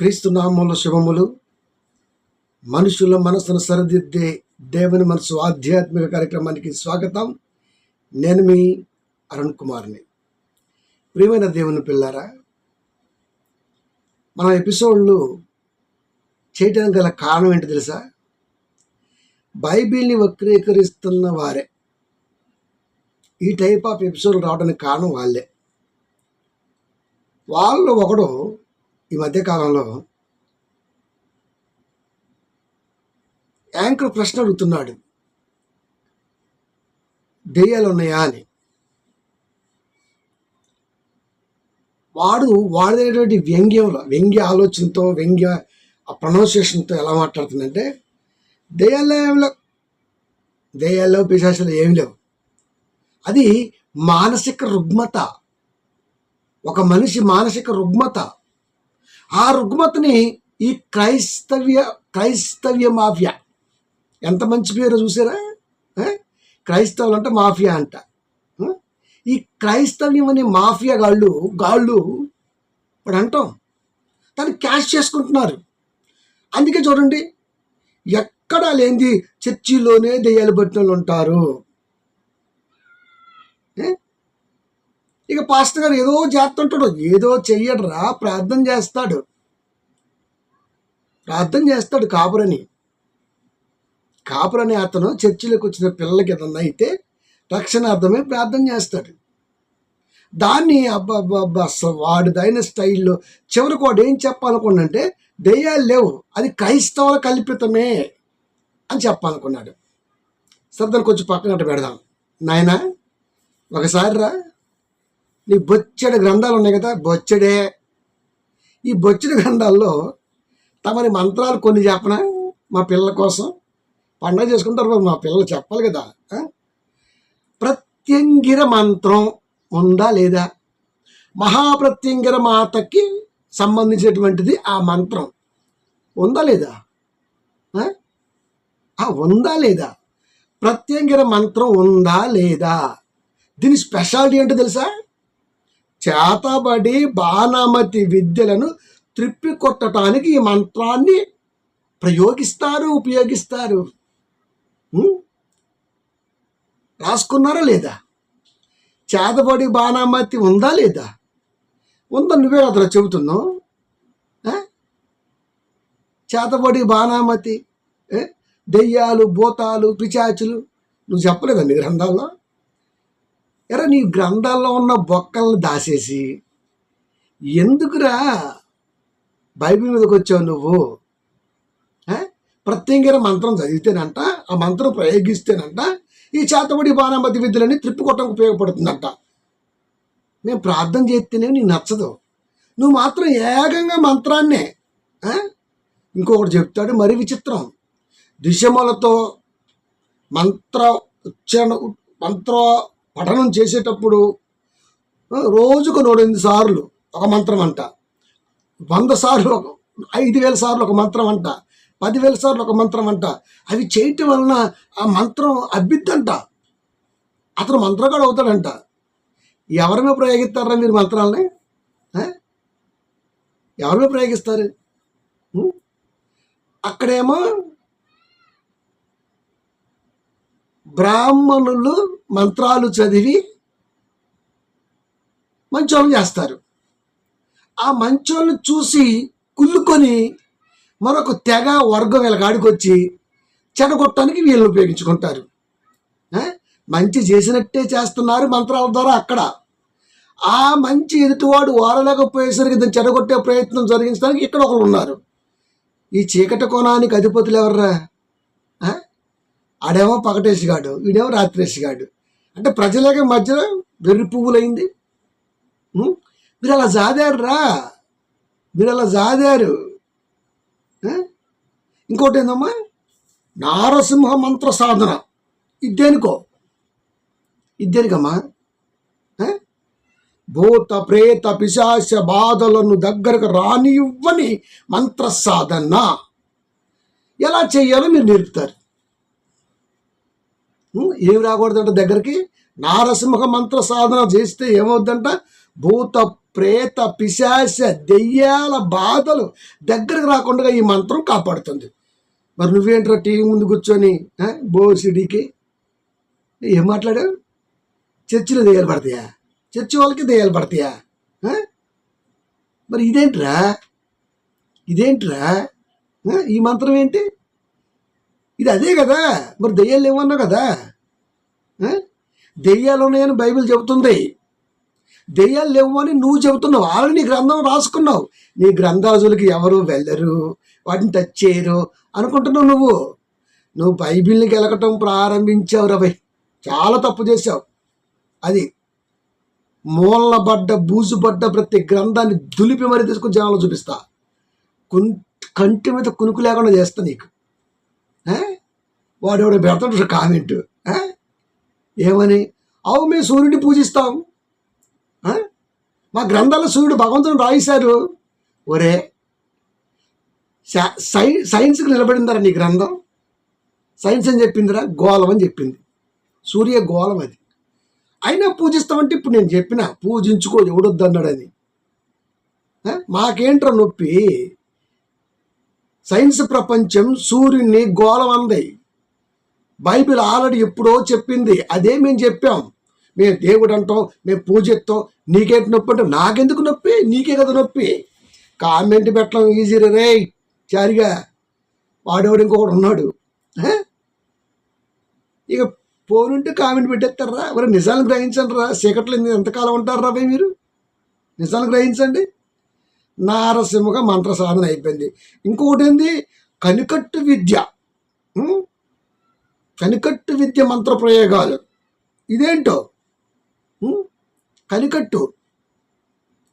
క్రీస్తు శుభములు. మనుషుల మనసును సరిదిద్దే దేవుని మనసు ఆధ్యాత్మిక కార్యక్రమానికి స్వాగతం. నేను మీ అరుణ్ కుమార్ని. ప్రియమైన దేవుని పిల్లారా మన ఎపిసోడ్లు చేయటానికి గల కారణం ఏంటి తెలుసా? బైబిల్ని వక్రీకరిస్తున్న వారే ఈ టైప్ ఆఫ్ ఎపిసోడ్ రావడానికి కారణం వాళ్ళే. వాళ్ళు ఒకడు ఈ మధ్యకాలంలో యాంకర్ ప్రశ్న అడుగుతున్నాడు. దెయ్యాలు ఉన్నాయా అని. వాడు వాడేటువంటి వ్యంగ్యంలో వ్యంగ్య ఆలోచనతో వ్యంగ్య ఆ ప్రొనౌన్సియేషన్తో ఎలా మాట్లాడుతుందంటే దెయ్యాల్లో ఏమి లేవు దెయ్యాల్లో పిశాచాలు ఏమి లేవు. అది మానసిక రుగ్మత. ఒక మనిషి మానసిక రుగ్మత ఆ రుగ్మతని ఈ క్రైస్తవ్య క్రైస్తవ్య మాఫియా. ఎంత మంచి పేరు చూసారా? క్రైస్తవులు అంటే మాఫియా అంట. ఈ క్రైస్తవ్యం అనే మాఫియా గాళ్ళు గాళ్ళు ఇప్పుడు అంటాం. దాన్ని క్యాష్ చేసుకుంటున్నారు. అందుకే చూడండి ఎక్కడా లేనిది చర్చిలోనే దెయ్యాలు పట్టిన వాళ్ళు ఉంటారు ఇక పాస్టర్ గారు ఏదో చేస్తుంటాడు ఏదో చెయ్యడరా ప్రార్థన చేస్తాడు. ప్రార్థన చేస్తాడు కాపురని. కాపురని అతను చర్చిలోకి వచ్చిన పిల్లలకి ఏదన్నా అయితే రక్షణార్థమే ప్రార్థన చేస్తాడు. దాన్ని అబ్బాబ్బా అసలు వాడిదైన స్టైల్లో చివరికి వాడు ఏం చెప్పాలనుకున్నంటే దెయ్యాలు లేవు. అది క్రైస్తవుల కల్పితమే అని చెప్పాలనుకున్నాడు. సరే కొంచెం పక్కన అట్ట పెడదాం. నాయనా ఒకసారి రా. నీ బొచ్చడి గ్రంథాలు ఉన్నాయి కదా బొచ్చడే. ఈ బొచ్చడి గ్రంథాల్లో తమని మంత్రాలు కొన్ని చెప్పనా? మా పిల్లల కోసం. పండగ చేసుకుంటారు మా పిల్లలు చెప్పాలి కదా ప్రత్యంగిర మంత్రం ఉందా లేదా? మహాప్రత్యంగిర మాతకి సంబంధించినటువంటిది ఆ మంత్రం. ఉందా లేదా? ఆ? ఉందా లేదా? ప్రత్యంగిర మంత్రం ఉందా లేదా? దీని స్పెషాలిటీ ఏంటో తెలుసా? చేతబడి బాణమతి విద్యలను త్రిప్పి కొట్టడానికి ఈ మంత్రాన్ని ప్రయోగిస్తారు ఉపయోగిస్తారు. రాసుకున్నారా లేదా? చేతబడి బాణమతి ఉందా లేదా? ఉందా నువ్వే అతను చెబుతున్నావు? చేతబడి బాణామతి దెయ్యాలు భూతాలు పిచాచులు నువ్వు చెప్పలేదండి గ్రంథాల్లో ఎరా నీ గ్రంథాల్లో ఉన్న బొక్కలను దాసేసి ఎందుకురా బైబిల్ మీదకి వచ్చావు నువ్వు? ప్రత్యేకంగా మంత్రం చదివితేనంట ఆ మంత్రం ప్రయోగిస్తేనంట ఈ చేతబడి బాణామతి విద్యలని త్రిప్పుకోవటానికి ఉపయోగపడుతుందంట. మేము ప్రార్థన చేస్తేనే నీకు నచ్చదు. నువ్వు మాత్రం ఏకంగా మంత్రాన్నే ఇంకొకటి చెప్తాడు మరి విచిత్రం. దిశములతో మంత్ర ఉచ్చారణ మంత్ర పఠనం చేసేటప్పుడు రోజుకు నూట ఎనిమిది సార్లు ఒక మంత్రం అంట. వంద సార్లు ఒక ఐదు వేల సార్లు ఒక మంత్రం అంట. పదివేల సార్లు ఒక మంత్రం అంట. అవి చేయటం వలన ఆ మంత్రం అబ్బిద్దంట అతను మంత్రగాడు అవుతాడంట. ఎవరి మీద ప్రయోగిస్తారా మీరు మంత్రాలని? ఎవరిమే ఎవరి మీద ప్రయోగిస్తారు? అక్కడేమో బ్రాహ్మణులు మంత్రాలు చదివి మంచోళ్ళు చేస్తారు. ఆ మంచోళ్ళు చూసి కుళ్ళుకొని మరొక తెగ వర్గం వీళ్ళ కాడికి చెడగొట్టడానికి వీళ్ళని ఉపయోగించుకుంటారు. మంచి చేసినట్టే చేస్తున్నారు మంత్రాల ద్వారా అక్కడ. ఆ మంచి ఎదుటివాడు వారలేకపోయేసరికి దాన్ని చెడగొట్టే ప్రయత్నం జరిగించడానికి ఇక్కడ ఒకరు ఉన్నారు. ఈ చీకటి కోణానికి అధిపతులు ఎవర్రా? ఆడేమో పగటేసిగాడు వీడేమో రాత్రేసిగాడు. అంటే ప్రజలకి మధ్యలో వెర్రి పువ్వులైంది. మీరు అలా జాదారు రా మీరు అలా జాదారు. ఇంకోటి ఏందమ్మా నారసింహ మంత్ర సాధన. ఇద్దేనుకో? ఇద్దేనికమ్మా? భూత ప్రేత పిశాచ బాధలను దగ్గరకు రానివ్వని మంత్ర సాధన. ఎలా చేయాలో మీరు నేర్పుతారు. ఏమి రాకూడదంట దగ్గరికి? నారసింహ మంత్ర సాధన చేస్తే ఏమవుద్దంట? భూత ప్రేత పిశాచ దెయ్యాల బాధలు దగ్గరకు రాకుండా ఈ మంత్రం కాపాడుతుంది. మరి నువ్వేంట్రా టీవీ ముందు కూర్చొని బోసిడికి ఏం మాట్లాడావు? చర్చిలో దెయ్యాలు పడతాయా? చర్చి వాళ్ళకి దెయ్యాలు పడతాయా? మరి ఇదేంట్రా? ఇదేంట్రా? ఈ మంత్రం ఏంటి? ఇది అదే కదా. మరి దెయ్యాలు ఏమన్నా కదా? ఆ? దెయ్యాలు ఉన్నాయని బైబిల్ చెబుతుంది. దెయ్యాలు లేవు అని నువ్వు చెబుతున్నావు. ఆల్రెడీ నీ గ్రంథం రాసుకున్నావు. నీ గ్రంథాజులకి ఎవరు వెళ్ళరు. వాటిని టచ్ చేయరు అనుకుంటున్నావు నువ్వు. నువ్వు బైబిల్ని గెలకటం ప్రారంభించావు రవై. చాలా తప్పు చేశావు. అది మూలబడ్డ బూజుబడ్డ ప్రతి గ్రంథాన్ని దులిపి మరీ తీసుకుని జనాలు చూపిస్తా. కంటి మీద కునుకు లేకుండా చేస్తా నీకు. వాడు ఎవడో పెడతాడు కామెంట్. ఏమని? అవు మేము సూర్యుడిని పూజిస్తాం. మా గ్రంథాల్లో సూర్యుడు భగవంతుని రాయిశారు. ఒరే సై- సైన్స్కి నిలబడిందరా నీ గ్రంథం? సైన్స్ అని చెప్పిందిరా? గోళం అని చెప్పింది. సూర్య గోళం అది. అయినా పూజిస్తామంటే ఇప్పుడు నేను చెప్పిన పూజించుకో ఎవడొద్దు అన్నాడని ఆ? మాకేంట్రా నొప్పి? సైన్స్ ప్రపంచం సూర్యుని గోళం అంది బైబిల్ ఆల్రెడీ ఎప్పుడో చెప్పింది. అదే మేము చెప్పాం. మేము దేవుడు అంటాం మేము పూజిస్తాం నీకేంటి నొప్పి అంటే నాకెందుకు నొప్పి? నీకే కదా నొప్పి. కామెంట్ పెట్టడం ఈజీ రే చారిగా వాడేవాడు? ఇంకొకడు ఉన్నాడు. ఇక పోనుంటే కామెంట్ పెట్టేస్తారా? మరి నిజాలు గ్రహించండి రా. చీకట్లో ఎంతకాలం ఉంటారా రా మీరు? నిజాలు గ్రహించండి. నారసింహగా మంత్ర సాధన అయిపోయింది. ఇంకొకటి ఏంది కనికట్టు విద్య. కనికట్టు విద్య మంత్ర ప్రయోగాలు. ఇదేంటో? కనికట్టు.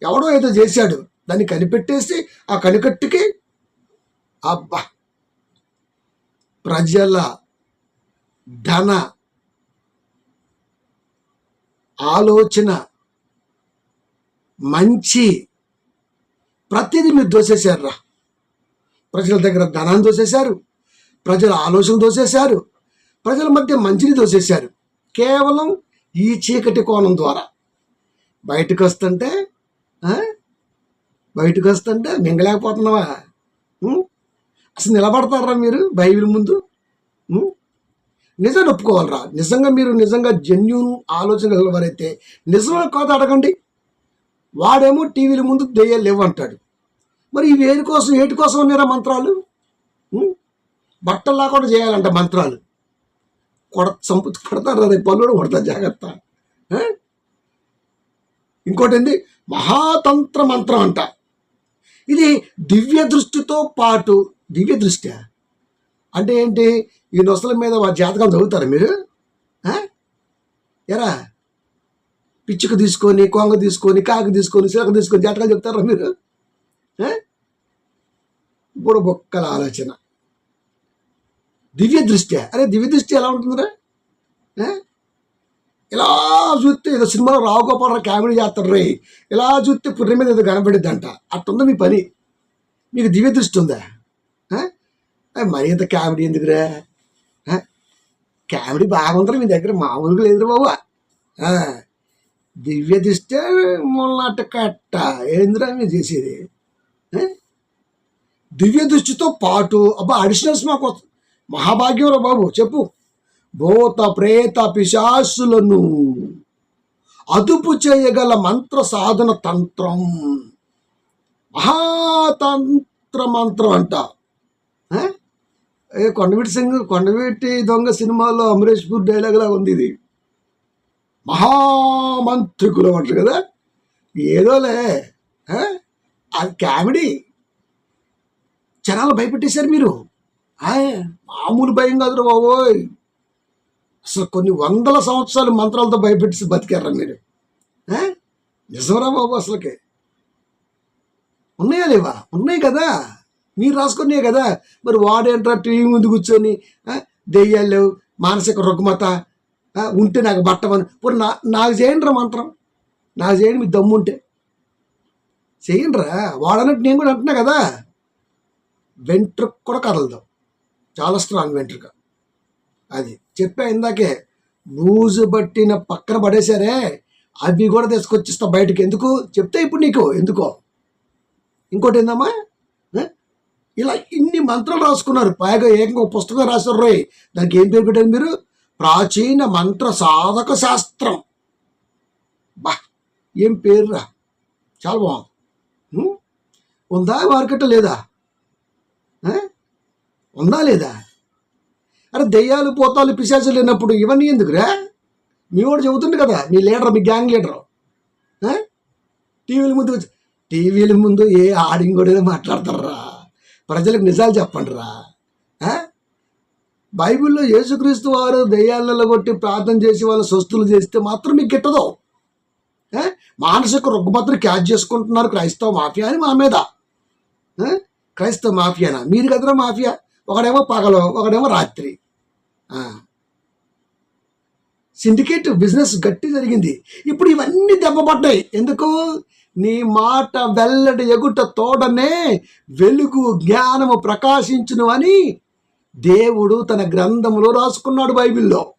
ఎవడో ఏదో చేశాడు. దాన్ని కనిపెట్టేసి ఆ కనికట్టుకి అబ్బా! ప్రజల ధన ఆలోచన మంచి ప్రతిదీ మీరు దోసేశారు రా ప్రజల దగ్గర ధనాన్ని దోసేశారు. ప్రజల ఆలోచన దోసేశారు. ప్రజల మధ్య మంచిని దోసేశారు కేవలం ఈ చీకటి కోణం ద్వారా. బయటకు వస్తుంటే బయటకు వస్తుంటే మింగలేకపోతున్నావా? అసలు నిలబడతారా మీరు బైబిల్ ముందు? నిజం నిజాన్ని ఒప్పుకోవాలరా? నిజంగా మీరు నిజంగా జెన్యున్ ఆలోచన గలవారైతే నిజమైన కాదు అడగండి. వాడేమో టీవీల ముందు దెయ్యాలు లేవు అంటాడు మరి ఇవి ఏది కోసం ఏటి కోసం ఉన్నారా మంత్రాలు? బట్టల్లా బట్టలు లేకుండా చేయాలంట మంత్రాలు. కొడ చంపు కొడతారు రేపు పళ్ళు కూడా కొడతారు జాగ్రత్త. ఇంకోటి ఏంది మహాతంత్ర మంత్రం అంట. ఇది దివ్య దృష్టితో పాటు దివ్య దృష్టి అంటే ఏంటి ఈ నొసల మీద మా జాతకం చదువుతారు మీరు? ఎరా? పిచ్చుకు తీసుకొని కొంగ తీసుకొని కాకు తీసుకొని సిలక తీసుకొని జాతకాలు చెప్తారా మీరు? బుడబొక్కల ఆలోచన. దివ్య దృష్టి అరే దివ్య దృష్టి ఎలా ఉంటుందిరా? ఇలా చూస్తే ఏదో సినిమాలో రావు గోపాలరావు కామెడీ చేస్తారు రే. ఇలా చూస్తే పుర్రె మీద ఏదో కనబడిద్దంట అట్టుందా మీ పని. మీకు దివ్య దృష్టి ఉందా? మరి ఇంత కామెడీ ఎందుకురా? కామెడీ బాగుందిరా మీ దగ్గర. మామూలుగా లేదు బాబు. దివ్య దృష్టి మొన్నట కట్ట. ఏందిరా మీరు చేసేది? దివ్య దృష్టితో పాటు అబ్బా అడిషనల్స్ మాకు మహాభాగ్యంలో మహాభాగ్యం రా బాబు చెప్పు. భూత ప్రేత పిశాసులను అదుపు చేయగల మంత్ర సాధన తంత్రం. మహాతంత్ర మంత్రం అంట. ఏ? కొండవీటి సింగ్ కొండవీటి దొంగ సినిమాలో అమరేష్ పూర్ డైలాగ్ లాగా ఉంది ఇది. మహామంత్రికులు అంటారు కదా. ఏదోలే. అది కామెడీ. జనాలు భయపెట్టేశారు మీరు. ఆయ్, మామూలు భయం కాదురా బాబోయ్. అసలు కొన్ని వందల సంవత్సరాలు మంత్రాలతో భయపెట్టి బతికారా మీరు? నిజమరా బాబు అసలుకి? ఉన్నాయా లేవా? ఉన్నాయి కదా. మీరు రాసుకున్నాయి కదా. మరి వాడేంట్రా టీవీ ముందు కూర్చొని దెయ్యాలు లేవు మానసిక రుగ్మత ఉంటే నాకు బట్టమని ఇప్పుడు నా నాకు చేయండిరా మంత్రం. నాకు చేయండి మీ దమ్ము ఉంటే. చేయండిరా. వాడనట్టు వాడన్నట్టు నేను కూడా అంటున్నా కదా. వెంట్రుకు కూడా కదలదు. చాలా స్ట్రాంగ్ వెంట్రుక అది చెప్పా ఇందాకే బూజు పట్టిన పక్కన పడేశారే అవి కూడా తీసుకొచ్చిస్తా బయటకు. ఎందుకు? చెప్తే ఇప్పుడు నీకు. ఎందుకో? ఇంకోటి ఏందమ్మా? ఇలా ఇన్ని మంత్రాలు రాసుకున్నారు. పైగా ఏకంగా ఒక పుస్తకం రాశారు రోయ్. దానికి ఏం పేరు పెట్టారు మీరు? ప్రాచీన మంత్ర సాధక శాస్త్రం. బా ఏం పేరురా? చాలా బాగుంది. ఉందా మార్కెట్ లేదా? ఉందా లేదా? అరే దెయ్యాలు పోతాలు పిశాచులు లేనప్పుడు ఇవన్నీ ఎందుకురా మీ వాడు చెబుతుంది కదా మీ లీడర్ మీ గ్యాంగ్ లీడరు. టీవీల ముందు వచ్చి టీవీల ముందు ఏ ఆడింగోడైనా మాట్లాడతారా? ప్రజలకు నిజాలు చెప్పండి రా. బైబిల్లో యేసుక్రీస్తు వారు దెయ్యాలలో కొట్టి ప్రార్థన చేసి వాళ్ళ స్వస్థులు చేస్తే మాత్రం మీకు గిట్టదు. మానసిక రుగ్మతలు క్యాచ్ చేసుకుంటున్నారు క్రైస్తవ మాఫియా అని మా మీద. క్రైస్తవ మాఫియానా? మీరు కదరా మాఫియా? ఒకడేమో పగలు ఒకడేమో రాత్రి. సిండికేట్ బిజినెస్ గట్టి జరిగింది. ఇప్పుడు ఇవన్నీ దెబ్బపడ్డాయి ఎందుకు? నీ మాట వెల్లడి ఎగుట తోడనే వెలుగు జ్ఞానము ప్రకాశించును అని దేవుడు తన గ్రంథములో రాసుకున్నాడు బైబిల్లో.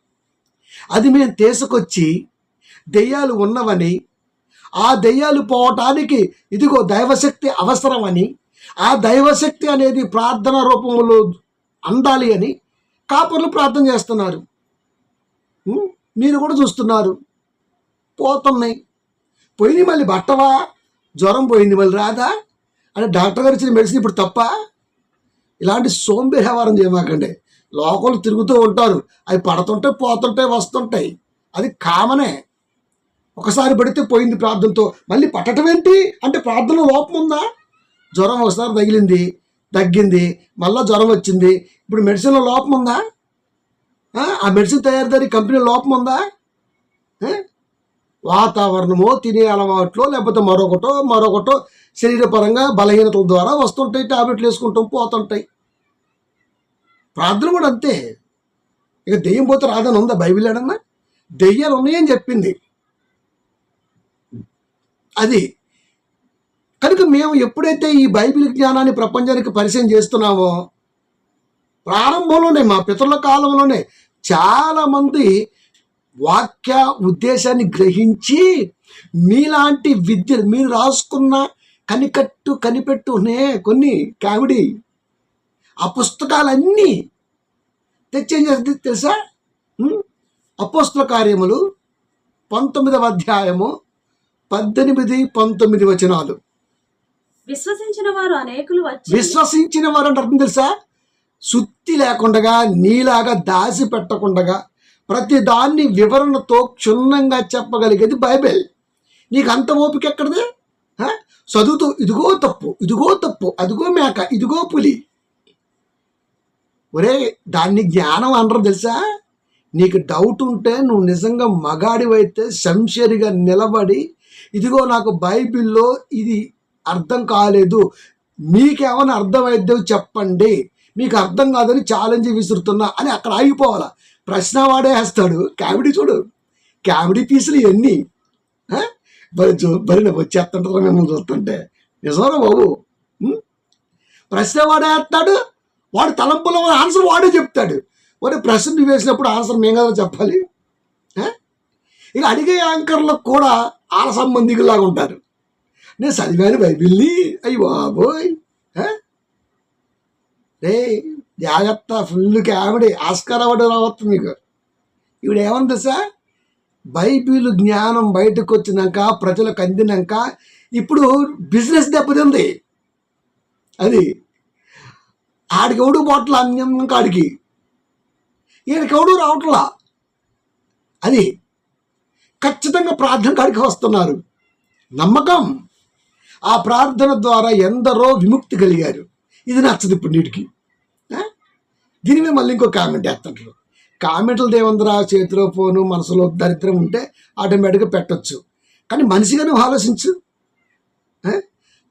అది మేము తీసుకొచ్చి దెయ్యాలు ఉన్నవని ఆ దెయ్యాలు పోవటానికి ఇదిగో దైవశక్తి అవసరమని ఆ దైవశక్తి అనేది ప్రార్థన రూపంలో అందాలి అని కాపర్లు ప్రార్థన చేస్తున్నారు. మీరు కూడా చూస్తున్నారు. పోతున్నాయి. పోయింది మళ్ళీ బట్టవా? జ్వరం పోయింది మళ్ళీ రాదా? అంటే డాక్టర్ గారు ఇచ్చిన మెడిసిన్ ఇప్పుడు తప్ప? ఇలాంటి సోంబేరి వ్యవహారం చేయమాకండి. లోకలు తిరుగుతూ ఉంటారు. అవి పడుతుంటే పోతుంటాయి వస్తుంటాయి. అది కామనే. ఒకసారి పడితే పోయింది ప్రార్థనతో. మళ్ళీ పట్టడం ఏంటి అంటే ప్రార్థన లోపం ఉందా? జ్వరం ఒకసారి తగిలింది తగ్గింది మళ్ళీ జ్వరం వచ్చింది. ఇప్పుడు మెడిసిన్లో లోపం ఉందా? ఆ? మెడిసిన్ తయారుదారి కంపెనీ లోపం ఉందా? వాతావరణమో తినే అలవాట్లో లేకపోతే మరొకటో మరొకటో శరీరపరంగా బలహీనతల ద్వారా వస్తుంటాయి టాబ్లెట్లు వేసుకుంటాం పోతుంటాయి. ప్రార్థన కూడా అంతే. ఇక దెయ్యం పోతే రాదని ఉందా? బైబిల్ ఏడన్నా? దెయ్యాలు ఉన్నాయని చెప్పింది. అది కనుక మేము ఎప్పుడైతే ఈ బైబిల్ జ్ఞానాన్ని ప్రపంచానికి పరిచయం చేస్తున్నామో ప్రారంభంలోనే మా పితరుల కాలంలోనే చాలామంది వాక్య ఉద్దేశాన్ని గ్రహించి మీలాంటి విద్య మీరు రాసుకున్న కనికట్టు కనిపెట్టునే కొన్ని కామెడీ ఆ పుస్తకాలన్నీ తెచ్చేం చేస్తుంది తెలుసా? అపోస్తుల కార్యములు పంతొమ్మిదవ అధ్యాయము పద్దెనిమిది పంతొమ్మిది వచనాలు. విశ్వసించిన వారు అనేకులు వచ్చి విశ్వసించిన వారు అంటే అర్థం తెలుసా? సుత్తి లేకుండా నీలాగా దాసి పెట్టకుండా ప్రతి దాన్ని వివరణతో క్షుణ్ణంగా చెప్పగలిగేది బైబిల్. నీకు అంత ఓపిక ఎక్కడిది? చదువుతూ ఇదిగో తప్పు ఇదిగో తప్పు అదిగో మేక ఇదిగో పులి. ఒరే దాన్ని జ్ఞానం అనరు తెలుసా? నీకు డౌట్ ఉంటే నువ్వు నిజంగా మగాడివైతే శంషరిగా నిలబడి ఇదిగో నాకు బైబిల్లో ఇది అర్థం కాలేదు. మీకేమైనా అర్థమైద్దో చెప్పండి. మీకు అర్థం కాదని ఛాలెంజ్ విసురుతున్నా అని అక్కడ ఆగిపోవాలా? ప్రశ్న వాడే వేస్తాడు. కామెడీ చూడు. కామెడీ పీసులు ఇవన్నీ మరి చూ మరి వచ్చేస్తుంటారు మిమ్మల్ని చూస్తుంటే? నిజమరా బాబు? ప్రశ్న వాడేస్తాడు వాడు తలంపులో ఆన్సర్ వాడే చెప్తాడు. మరి ప్రశ్న నువ్వు వేసినప్పుడు ఆన్సర్ మేము కదా చెప్పాలి? ఇక అడిగే యాంకర్లకు కూడా ఆల సంబంధికులాగా ఉంటారు. నేను చదివాను బైబిల్ని అయ్యి బాబోయ్ రే జాగ్రత్త ఫుల్ కామెడీ ఆస్కార్ అవార్డు రావచ్చు మీకు ఇప్పుడు ఏమంది సార్ బైబిల్ జ్ఞానం బయటకు వచ్చినాక ప్రజలకు అందినాక ఇప్పుడు బిజినెస్ దెబ్బతింది అది ఆడికి ఎవడు బోట్ల అన్యం కాడికి ఈయనకి ఎవడు రావట్లా అది ఖచ్చితంగా ప్రార్థన కాడికి వస్తున్నారు నమ్మకం ఆ ప్రార్థన ద్వారా ఎందరో విముక్తి కలిగారు. ఇది నచ్చదు ఇప్పుడు నీటికి. దీని మీద మళ్ళీ ఇంకో కామెంట్ వేస్తుంటారు. కామెంట్లు దేవంద్రా చేతిలో ఫోను మనసులో దరిద్రం ఉంటే ఆటోమేటిక్గా పెట్టొచ్చు. కానీ మనిషిగా నువ్వు ఆలోచించు.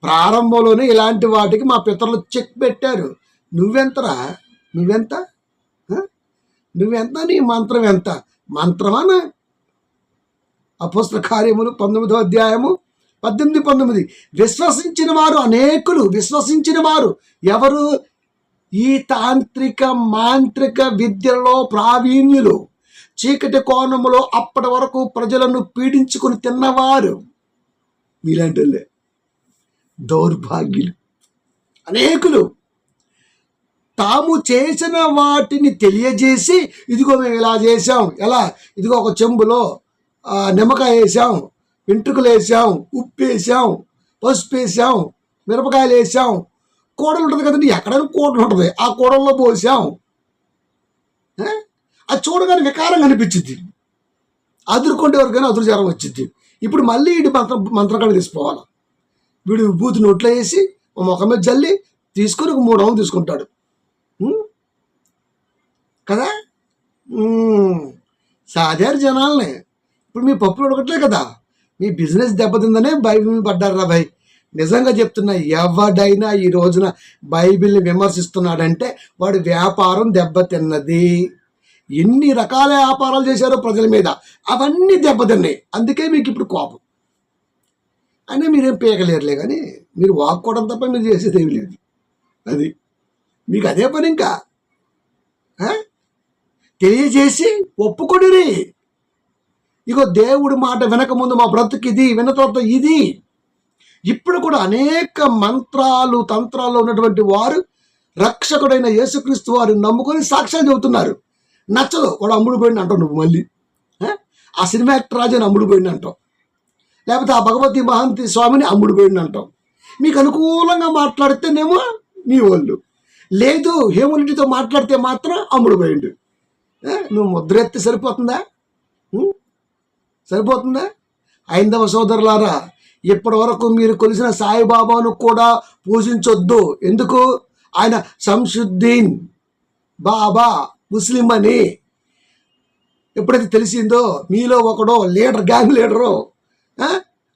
ప్రారంభంలోనే ఇలాంటి వాటికి మా పితరులు చెక్ పెట్టారు. నువ్వెంతరా? నువ్వెంత? నువ్వెంత? నీ మంత్రం ఎంత? మంత్రమానా అపుస్త కార్యములు పంతొమ్మిదో అధ్యాయము పద్దెనిమిది పంతొమ్మిది. విశ్వసించిన వారు అనేకులు విశ్వసించిన వారు ఎవరు? ఈ తాంత్రిక మాంత్రిక విద్యలో ప్రావీణ్యులు. చీకటి కోణములో అప్పటి వరకు ప్రజలను పీడించుకుని తిన్నవారు మీలాంటి వాళ్ళే దౌర్భాగ్యులు. అనేకులు. తాము చేసిన వాటిని తెలియజేసి ఇదిగో మేము ఇలా చేసాం ఎలా? ఇదిగో ఒక చెంబులో నిమ్మకాయ వేసాం వెంట్రుకలు వేసాం ఉప్పు వేసాం పసుపు వేసాం మిరపకాయలు వేసాం కూడలు ఉంటుంది కదండి ఎక్కడైనా కూడలు ఉంటుంది ఆ కూడల్లో పోసాం. అది చూడగానే వికారం అనిపించింది అదురుకుంటే కానీ అదురు జ్వరం వచ్చింది ఇప్పుడు మళ్ళీ ఇటు మంత్రం మంత్రకాడ తీసుకోవాలి. వీడు బూతు నోట్లో వేసి ముఖం మీద జల్లి తీసుకొని ఒక మూడు అవును తీసుకుంటాడు. కదా? సాధారణ జనాలని. ఇప్పుడు మీ పప్పులు ఉడకట్లే కదా? మీ బిజినెస్ దెబ్బతిందనే బైబిల్ మీద పడ్డారు రా భయ్. నిజంగా చెప్తున్నా ఎవడైనా ఈ రోజున బైబిల్ని విమర్శిస్తున్నాడంటే వాడి వ్యాపారం దెబ్బతిన్నది. ఎన్ని రకాల వ్యాపారాలు చేశారో ప్రజల మీద అవన్నీ దెబ్బతిన్నాయి. అందుకే మీకు ఇప్పుడు కోపం. అయినా మీరేం పీకలేరులే కానీ మీరు వాక్కోవడం తప్ప మీరు చేసేది ఏమి లేదు. అది. మీకు అదే పని ఇంకా. తెలియజేసి ఒప్పుకొడిరి ఇగో దేవుడి మాట వినకముందు మా బ్రతుకు ఇది విన్న తర్వాత ఇది. ఇప్పుడు కూడా అనేక మంత్రాలు తంత్రాలు ఉన్నటువంటి వారు రక్షకుడైన యేసుక్రీస్తు వారు నమ్ముకొని సాక్ష్యాలు చెబుతున్నారు. నచ్చదు వాడు అమ్ముడు పోయింది అంటావు నువ్వు మళ్ళీ. ఆ? సినిమా యాక్టర్ రాజాని అమ్ముడు పోయింది అంటావు. లేకపోతే ఆ భగవతి మహంతి స్వామిని అమ్ముడు పోయింది అంటాం మీకు అనుకూలంగా మాట్లాడితేనేమో మీ వాళ్ళు లేదు హేమునిటితో మాట్లాడితే మాత్రం అమ్ముడు పోయిండు నువ్వు ముద్ర ఎత్తి సరిపోతుందా సరిపోతుందా? ఐందవ సోదరులారా ఇప్పటి వరకు మీరు కొలిసిన సాయిబాబాను కూడా పూజించొద్దు. ఎందుకు? ఆయన సంశుద్దీన్ బాబా ముస్లిం అని. ఎప్పుడైతే తెలిసిందో మీలో ఒకడో లీడర్ గ్యాంగ్ లీడరు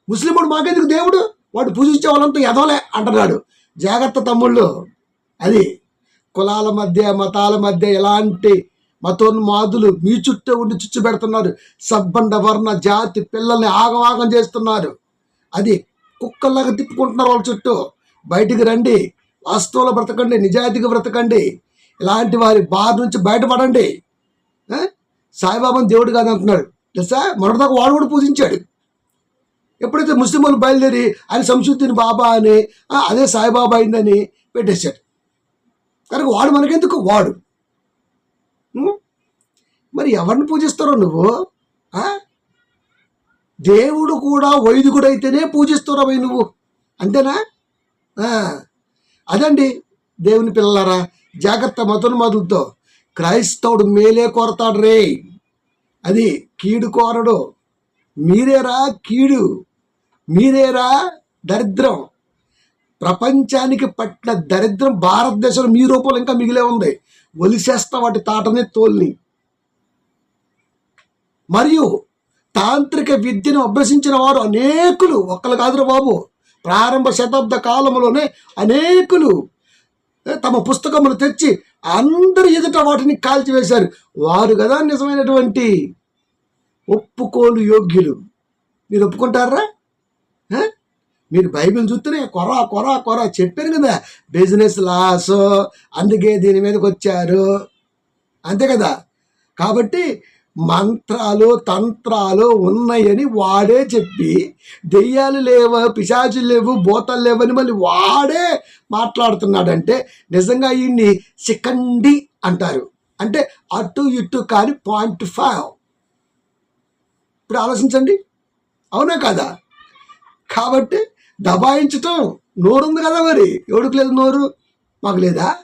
ముస్లిముడు మాకెందుకు దేవుడు? వాడు పూజించే వాళ్ళంతా ఎదవలే అంటున్నాడు. జాగ్రత్త తమ్ముళ్ళు. అది కులాల మధ్య మతాల మధ్య ఎలాంటి మతోన్మాదులు మీ చుట్టూ ఉండి చుచ్చు పెడుతున్నారు. సబ్బండ వర్ణ జాతి పిల్లల్ని ఆగమాగం చేస్తున్నారు. అది కుక్కల్లాగా తిప్పుకుంటున్నారు వాళ్ళ చుట్టూ. బయటికి రండి. వాస్తవంలో బ్రతకండి. నిజాయితీగా బ్రతకండి. ఇలాంటి వారి బాధ నుంచి బయటపడండి. సాయిబాబాని దేవుడు కాదు అంటున్నాడు తెలుసా? మొదటిదాకా వాడు కూడా పూజించాడు. ఎప్పుడైతే ముస్లిం వాళ్ళు బయలుదేరి ఆయన సంశుద్ధిని బాబా అని అదే సాయిబాబా అయిందని పెట్టేశాడు. కనుక వాడు మనకెందుకు? వాడు. మరి ఎవరిని పూజిస్తారో నువ్వు? దేవుడు కూడా వైదికుడైతేనే అయితేనే పూజిస్తున్నావు నువ్వు? అంతేనా? అదండి దేవుని పిల్లలారా జాగ్రత్త మతోన్మాదులతో క్రైస్తవుడు మేలే కోరతాడు రే. అది కీడు కోరడు. మీరేరా కీడు? మీరేరా దరిద్రం? ప్రపంచానికి పట్టిన దరిద్రం భారతదేశంలో మీ రూపంలో ఇంకా మిగిలే ఉంది. ఒలిసేస్తా వాటి తాటనే తోల్ని. మరియు తాంత్రిక విద్యను అభ్యసించిన వారు అనేకులు ఒక్కరు కాదురా బాబు ప్రారంభ శతాబ్ద కాలంలోనే అనేకులు తమ పుస్తకములు తెచ్చి అందరి ఎదుట వాటిని కాల్చివేశారు. వారు కదా నిజమైనటువంటి ఒప్పుకోలు యోగ్యులు. మీరు ఒప్పుకుంటారా? మీరు బైబిల్ చూస్తేనే కొర కొర కొర చెప్పాను కదా బిజినెస్ లాస్ అందుకే దీని మీదకి వచ్చారు. అంతే కదా? కాబట్టి మంత్రాలు తంత్రాలు ఉన్నాయని వాడే చెప్పి దెయ్యాలు లేవు పిశాచులు లేవు బోతలు లేవని మళ్ళీ వాడే మాట్లాడుతున్నాడంటే నిజంగా ఈయన్ని సికండి అంటారు. అంటే అటు ఇటు కానీ పాయింట్ ఫైవ్. ఇప్పుడు ఆలోచించండి. అవునా కదా? కాబట్టి దబాయించటం నోరు ఉంది కదా మరి. ఎవడికి లేదు నోరు? మాకు లేదా?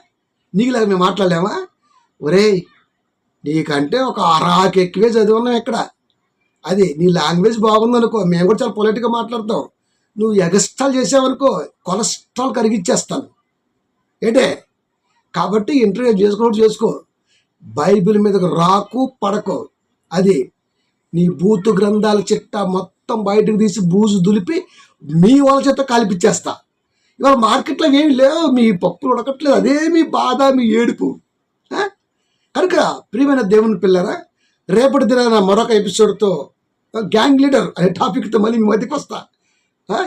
నీకు లేదా మేము మాట్లాడలేమా? ఒరేయ్ నీకంటే ఒక అరాకి ఎక్కువే చదివున్నాం ఇక్కడ. అది నీ లాంగ్వేజ్ బాగుందనుకో మేము కూడా చాలా పొలిటిక్గా మాట్లాడతాం. నువ్వు ఎగస్ట్రాల్ చేసావనుకో కొలెస్ట్రాల్ కరిగిచ్చేస్తాను. ఏంటే? కాబట్టి ఇంటర్వ్యూ చేసుకున్నట్టు చేసుకో. బైబిల్ మీదకు రాకు పడకు. అది నీ బూతు గ్రంథాల చిట్టా మొత్తం బయటకు తీసి బూజు దులిపి మీ వాళ్ళ చేత కాల్పిచ్చేస్తా. ఇవాళ మార్కెట్లో ఏమి లేవు మీ పప్పులు ఉడకట్లేదు అదే మీ బాధ మీ ఏడుపు. కనుక ప్రియమైన దేవుని పిల్లరా రేపటి దిన మరొక ఎపిసోడ్తో గ్యాంగ్ లీడర్ అనే టాపిక్తో మళ్ళీ మీ మధ్యకి వస్తా.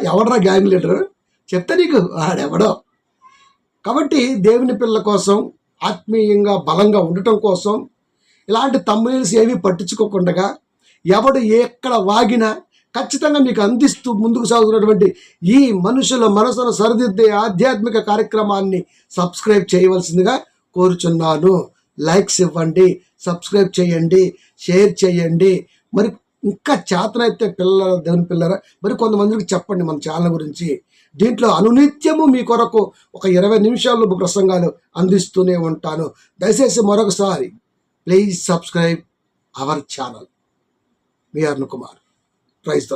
ఎవడరా గ్యాంగ్ లీడర్ చెప్తా నీకు ఆడెవడో కాబట్టి దేవుని పిల్లల కోసం ఆత్మీయంగా బలంగా ఉండటం కోసం ఇలాంటి తమ్ముల్స్ ఏమీ పట్టించుకోకుండా ఎవడు ఎక్కడ వాగినా ఖచ్చితంగా మీకు అందిస్తూ ముందుకు సాగుతున్నటువంటి ఈ మనుషుల మనసును సరిదిద్దే ఆధ్యాత్మిక కార్యక్రమాన్ని సబ్స్క్రైబ్ చేయవలసిందిగా కోరుచున్నాను. లైక్స్ ఇవ్వండి సబ్స్క్రైబ్ చేయండి షేర్ చేయండి. మరి ఇంకా చేతనైతే పిల్లల దేవుని పిల్లల మరి కొంతమందికి చెప్పండి మన ఛానల్ గురించి. దీంట్లో అనునిత్యము మీ కొరకు ఒక ఇరవై నిమిషాల్లో ప్రసంగాలు అందిస్తూనే ఉంటాను. దయచేసి మరొకసారి ప్లీజ్ సబ్స్క్రైబ్ అవర్ ఛానల్. మీ అరుణ్ కుమార్. Prize the